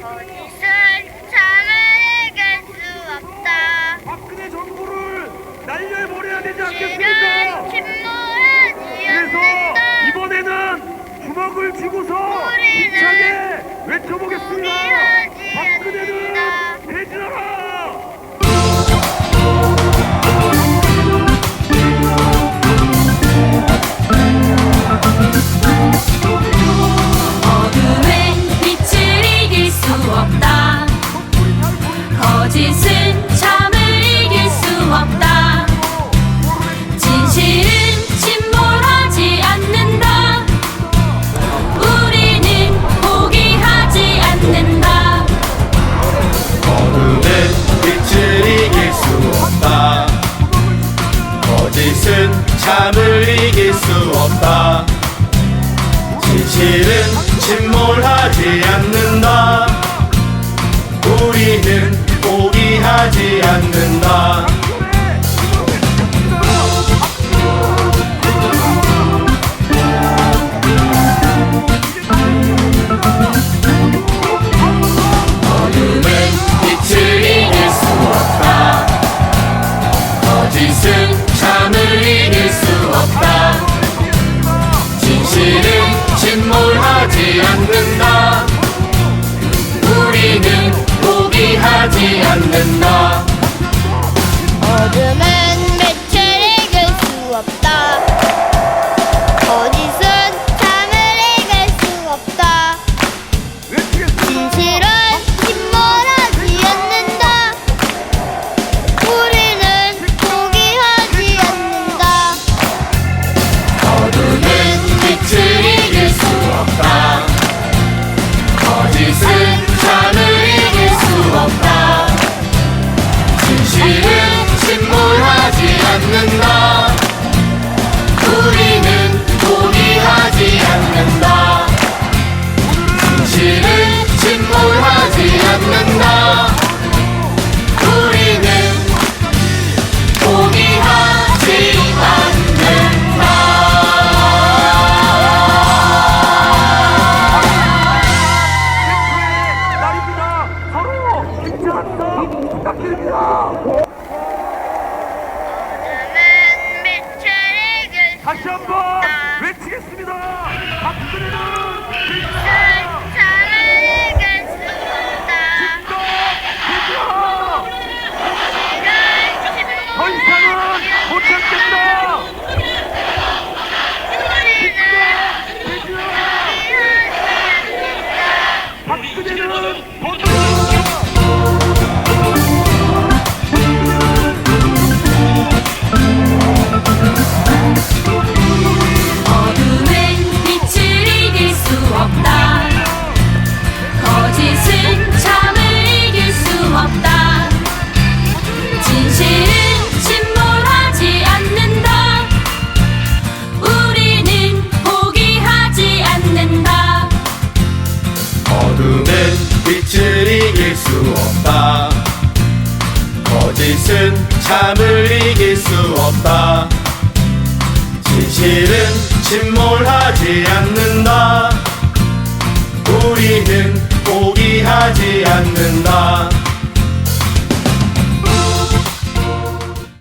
어디선 참을 이길 수 없다. 박근혜 정부를 날려버려야 되지 않겠습니까? 그래서 이번에는 주먹을 쥐고서 힘차게 외쳐보겠습니다. 짓은 잠을 이길 수 없다. 진실은 침몰하지 않는다. 우리는 산을 이길 수 없다. 진실은 침몰하지 않는다. 우리는 포기하지 않는다. 진실은 침몰하지 않는다. 다시 한번 외치겠습니다. 박수리는 어둠은 빛을 이길 수 없다. 거짓은 참을 이길 수 없다. 진실은 침몰하지 않는다. 우리는 포기하지 않는다.